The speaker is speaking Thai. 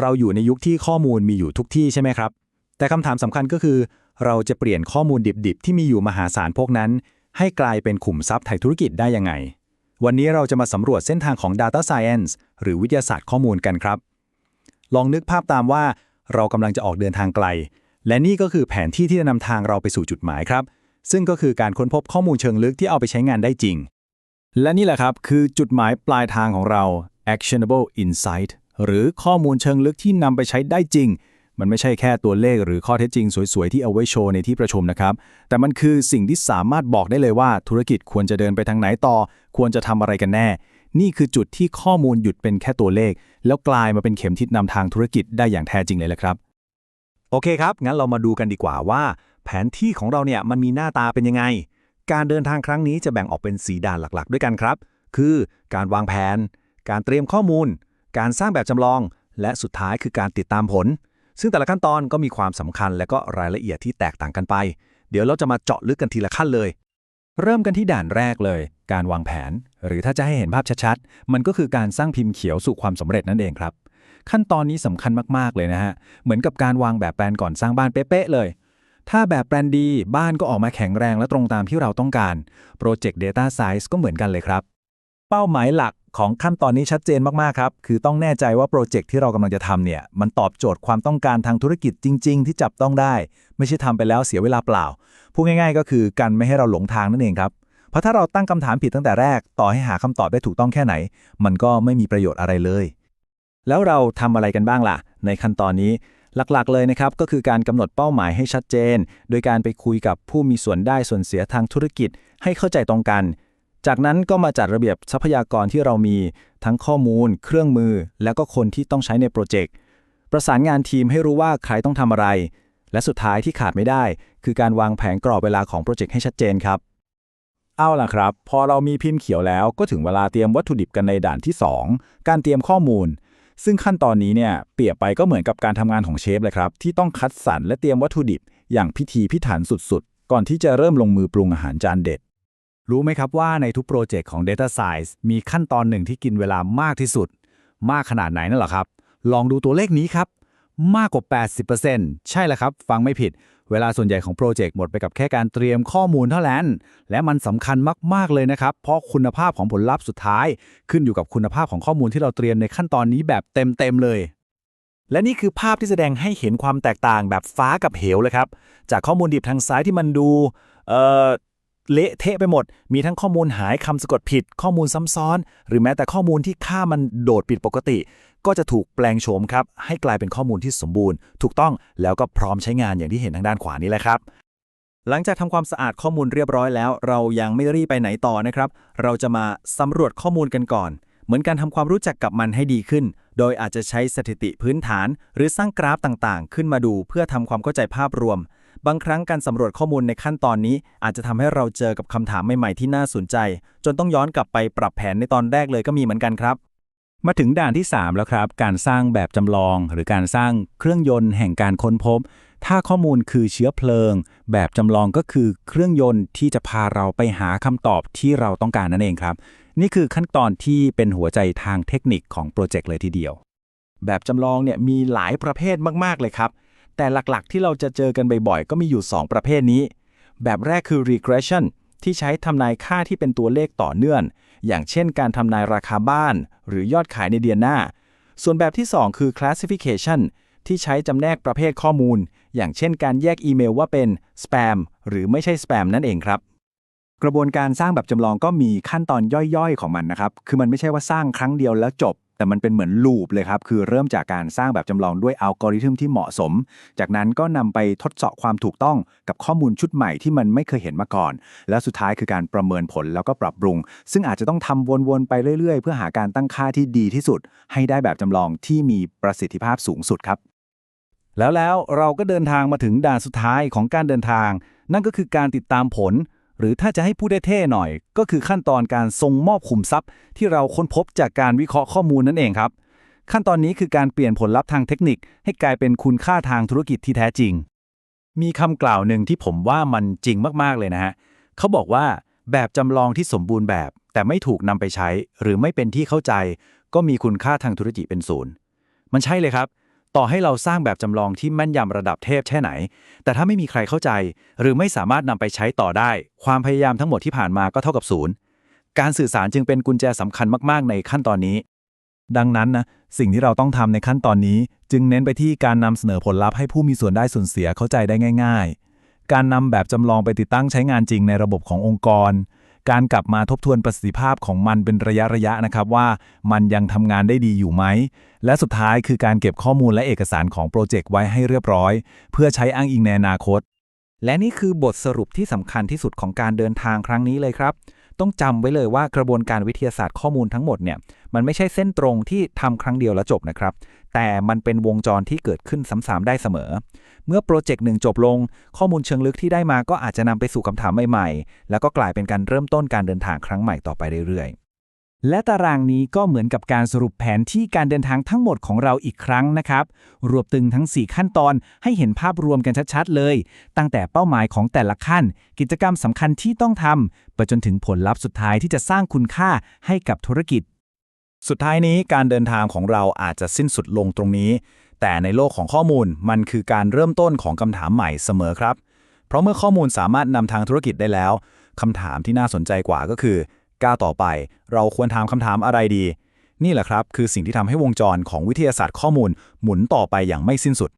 เราอยู่ในยุคที่ข้อมูลมีอยู่ทุกที่ใช่ไหมครับ แต่คำถามสำคัญก็คือ เราจะเปลี่ยนข้อมูลดิบๆ ที่มีอยู่มหาศาลพวกนั้น ให้กลายเป็นขุมทรัพย์ไถ่ธุรกิจได้ยังไง วันนี้เราจะมาสำรวจเส้นทางของ Data Science หรือวิทยาศาสตร์ข้อมูลกันครับ ลองนึกภาพตามว่า เรากำลังจะออกเดินทางไกล และนี่ก็คือแผนที่ที่จะนำทางเราไปสู่จุดหมายครับ ซึ่งก็คือการค้นพบข้อมูลเชิงลึกที่เอาไปใช้งานได้จริง และนี่แหละครับคือจุดหมายปลายทางของเรา actionable insight หรือข้อมูลเชิงลึกที่นำไปใช้ได้จริง มันไม่ใช่แค่ตัวเลขหรือข้อเท็จจริงสวยๆ ที่เอาไว้โชว์ในที่ประชุมนะครับ แต่มันคือสิ่งที่สามารถบอกได้เลยว่าธุรกิจควรจะเดินไปทางไหนต่อ ควรจะทำอะไรกันแน่ นี่คือจุดที่ข้อมูลหยุดเป็นแค่ตัวเลข แล้วกลายมาเป็นเข็มทิศนำทางธุรกิจได้อย่างแท้จริงเลยแหละครับ โอเคครับ งั้นเรามาดูกันดีกว่าว่า แผนที่ของเราเนี่ยมันมีหน้าตาเป็นยังไง การเดินทางครั้งนี้จะแบ่งออกเป็น4ด่านหลักๆ ด้วยกันครับ คือการวางแผน การเตรียมข้อมูล การสร้างแบบจำลอง และสุดท้ายคือการติดตามผล ซึ่งแต่ละขั้นตอนก็มีความสำคัญและก็รายละเอียดที่แตกต่างกันไป เดี๋ยวเราจะมาเจาะลึกกันทีละขั้นเลย เริ่มกันที่ด่านแรกเลย การวางแผน หรือถ้าจะให้เห็นภาพชัดๆ มันก็คือการสร้างพิมพ์เขียวสู่ความสำเร็จนั่นเองครับ ขั้นตอนนี้สำคัญมากๆเลยนะฮะ เหมือนกับการวางแบบแปลนก่อนสร้างบ้านเป๊ะๆเลยถ้าแบบแปลนดี บ้านก็ออกมาแข็งแรงและตรงตามที่เราต้องการโปรเจกต์ Data Science ก็เหมือนกันเลยครับ เป้าหมายหลัก ของขั้นตอนนี้ชัดเจนมากๆครับ คือต้องแน่ใจว่าโปรเจกต์ที่เรากำลังจะทำเนี่ย มันตอบโจทย์ความต้องการทางธุรกิจจริง ๆ ที่จับต้องได้ ไม่ใช่ทำไปแล้วเสียเวลาเปล่า พูดง่าย ๆ ก็คือกันไม่ให้เราหลงทางนั่นเองครับ เพราะถ้าเราตั้งคำถามผิดตั้งแต่แรก ต่อให้หาคำตอบได้ถูกต้องแค่ไหน มันก็ไม่มีประโยชน์อะไรเลย แล้วเราทำอะไรกันบ้างล่ะ ในขั้นตอนนี้หลักๆ เลยนะครับ ก็คือการกำหนดเป้าหมายให้ชัดเจน โดยการไปคุยกับผู้มีส่วนได้ส่วนเสียทางธุรกิจ ให้เข้าใจตรงกัน จากนั้นก็มาจัดระเบียบทรัพยากรที่เรามีทั้งข้อมูล เครื่องมือ แล้วก็คนที่ต้องใช้ในโปรเจกต์ประสานงานทีมให้รู้ว่าใครต้องทำอะไร และสุดท้ายที่ขาดไม่ได้ คือการวางแผนกรอบเวลาของโปรเจกต์ให้ชัดเจนครับ เอาล่ะครับ พอเรามีพิมพ์เขียวแล้วก็ถึงเวลาเตรียมวัตถุดิบกันในด่านที่ 2 การเตรียมข้อมูล ซึ่งขั้นตอนนี้เนี่ยเปรียบไปก็เหมือนกับการทำงานของเชฟเลยครับที่ต้องคัดสรรและเตรียมวัตถุดิบ อย่างพิธีพิถันสุดๆ ก่อนที่จะเริ่มลงมือปรุงอาหารจานเด็ด รู้ไหมครับว่าในทุกโปรเจกต์ของ Data Science มีขั้นตอนหนึ่งที่กินเวลามากที่สุด มากขนาดไหนนั่นหรอครับ ลองดูตัวเลขนี้ครับ มากกว่า 80%ใช่แล้วครับ ฟังไม่ผิด เวลาส่วนใหญ่ของโปรเจกต์หมดไปกับแค่การเตรียมข้อมูลเท่านั้น และมันสำคัญมาก ๆ เลยนะครับ เพราะคุณภาพของผลลัพธ์สุดท้าย ขึ้นอยู่กับคุณภาพของข้อมูลที่เราเตรียมในขั้นตอนนี้แบบเต็ม ๆ เลยและนี่คือภาพที่แสดงให้เห็นความแตกต่างแบบฟ้ากับเหวเลยครับ จากข้อมูลดิบทางซ้ายที่มันดู เอ่อ เละเทะไปหมด มีทั้งข้อมูลหายคำสะกดผิด ข้อมูลซ้ำซ้อน หรือแม้แต่ข้อมูลที่ค่ามันโดดผิดปกติ ก็จะถูกแปลงโฉมครับ ให้กลายเป็นข้อมูลที่สมบูรณ์ ถูกต้องแล้วก็พร้อมใช้งานอย่างที่เห็นทางด้านขวานี้แหละครับหลังจากทำความสะอาดข้อมูลเรียบร้อยแล้ว เรายังไม่รีบไปไหนต่อนะครับ เราจะมาสำรวจข้อมูลกันก่อน เหมือนการทำความรู้จักกับมันให้ดีขึ้น โดยอาจจะใช้สถิติพื้นฐาน หรือสร้างกราฟต่างๆ ขึ้นมาดูเพื่อทำความเข้าใจภาพรวม บางครั้งการสำรวจข้อมูลในขั้นตอนนี้ อาจจะทำให้เราเจอกับคำถามใหม่ๆที่น่าสนใจ จนต้องย้อนกลับไปปรับแผนในตอนแรกเลยก็มีเหมือนกันครับ มาถึงด่านที่ 3 แล้วครับ การสร้างแบบจำลอง หรือการสร้างเครื่องยนต์แห่งการค้นพบ ถ้าข้อมูลคือเชื้อเพลิง แบบจำลองก็คือเครื่องยนต์ที่จะพาเราไปหาคำตอบที่เราต้องการนั่นเองครับ นี่คือขั้นตอนที่เป็นหัวใจทางเทคนิคของโปรเจกต์เลยทีเดียว แบบจำลองเนี่ยมีหลายประเภทมากๆเลยครับ แต่หลักๆ ที่เราจะเจอกันบ่อยๆ ก็มีอยู่ 2 ประเภทนี้ แบบแรกคือ regression ที่ใช้ทำนายค่าที่เป็นตัวเลขต่อเนื่อง อย่างเช่นการทำนายราคาบ้าน หรือยอดขายในเดือนหน้า ส่วนแบบที่ 2 คือ classification ที่ใช้จำแนกประเภทข้อมูล อย่างเช่นการแยกอีเมลว่าเป็น spam หรือไม่ใช่ spam นั่นเองครับ กระบวนการสร้างแบบจำลองก็มีขั้นตอนย่อยๆ ของมันนะครับ คือมันไม่ใช่ว่าสร้างครั้งเดียวแล้วจบ แต่มันเป็นเหมือนลูปเลยครับ คือเริ่มจากการสร้างแบบจำลองด้วยอัลกอริทึมที่เหมาะสม จากนั้นก็นำไปทดสอบความถูกต้องกับข้อมูลชุดใหม่ที่มันไม่เคยเห็นมาก่อน แล้วสุดท้ายคือการประเมินผลแล้วก็ปรับปรุง ซึ่งอาจจะต้องทำวนๆไปเรื่อยๆ เพื่อหาการตั้งค่าที่ดีที่สุด ให้ได้แบบจำลองที่มีประสิทธิภาพสูงสุดครับ แล้วแล้วเราก็เดินทางมาถึงด่านสุดท้ายของการเดินทาง นั่นก็คือการติดตามผล หรือถ้าจะให้พูดได้เท่หน่อย ก็คือขั้นตอนการส่งมอบขุมทรัพย์ ที่เราค้นพบจากการวิเคราะห์ข้อมูลนั่นเองครับ ขั้นตอนนี้คือการเปลี่ยนผลลัพธ์ทางเทคนิค ให้กลายเป็นคุณค่าทางธุรกิจที่แท้จริง มีคำกล่าวหนึ่งที่ผมว่ามันจริงมากๆเลยนะฮะเขาบอกว่าแบบจำลองที่สมบูรณ์แบบ แต่ไม่ถูกนำไปใช้ หรือไม่เป็นที่เข้าใจ ก็มีคุณค่าทางธุรกิจเป็นศูนย์มันใช่เลยครับ ต่อให้เราสร้างแบบจำลองที่แม่นยำระดับเทพแค่ไหน แต่ถ้าไม่มีใครเข้าใจ หรือไม่สามารถนำไปใช้ต่อได้ ความพยายามทั้งหมดที่ผ่านมาก็เท่ากับศูนย์การสื่อสารจึงเป็นกุญแจสำคัญมาก ๆ ในขั้นตอนนี้ ดังนั้นนะสิ่งที่เราต้องทำในขั้นตอนนี้ จึงเน้นไปที่การนำเสนอผลลัพธ์ให้ผู้มีส่วนได้ส่วนเสียเข้าใจได้ง่าย ๆ การนำแบบจำลองไปติดตั้งใช้งานจริงในระบบขององค์กร การกลับมาทบทวนประสิทธิภาพของมันเป็นระยะๆนะครับว่ามันยังทำงานได้ดีอยู่ไหม และสุดท้ายคือการเก็บข้อมูลและเอกสารของโปรเจกต์ไว้ให้เรียบร้อย เพื่อใช้อ้างอิงในอนาคต และนี่คือบทสรุปที่สำคัญที่สุดของการเดินทางครั้งนี้เลยครับ ต้องจำไว้เลยว่ากระบวนการวิทยาศาสตร์ข้อมูลทั้งหมดเนี่ยมันไม่ใช่เส้นตรงที่ทำครั้งเดียวแล้วจบนะครับ แต่มันเป็นวงจรที่เกิดขึ้นซ้ำๆได้เสมอ เมื่อโปรเจกต์หนึ่งจบลง ข้อมูลเชิงลึกที่ได้มาก็อาจจะนำไปสู่คำถามใหม่ๆ แล้วก็กลายเป็นการเริ่มต้นการเดินทางครั้งใหม่ต่อไปเรื่อยๆ และตารางนี้ก็เหมือนกับการสรุปแผนที่การเดินทางทั้งหมดของเราอีกครั้งนะครับ รวบตึงทั้ง 4 ขั้นตอนให้เห็นภาพรวมกันชัดๆเลย ตั้งแต่เป้าหมายของแต่ละขั้น กิจกรรมสำคัญที่ต้องทำไปจนถึงผลลัพธ์สุดท้ายที่จะสร้างคุณค่าให้กับธุรกิจ สุดท้ายนี้การเดินทางของเราอาจจะสิ้นสุดลงตรงนี้ แต่ในโลกของข้อมูลมันคือการเริ่มต้นของคำถามใหม่เสมอครับ เพราะเมื่อข้อมูลสามารถนำทางธุรกิจได้แล้วคำถามที่น่าสนใจกว่าก็คือ ก้าวต่อไป เราควรถามคำถามอะไรดี นี่แหละครับ คือสิ่งที่ทำให้วงจรของวิทยาศาสตร์ข้อมูลหมุนต่อไปอย่างไม่สิ้นสุด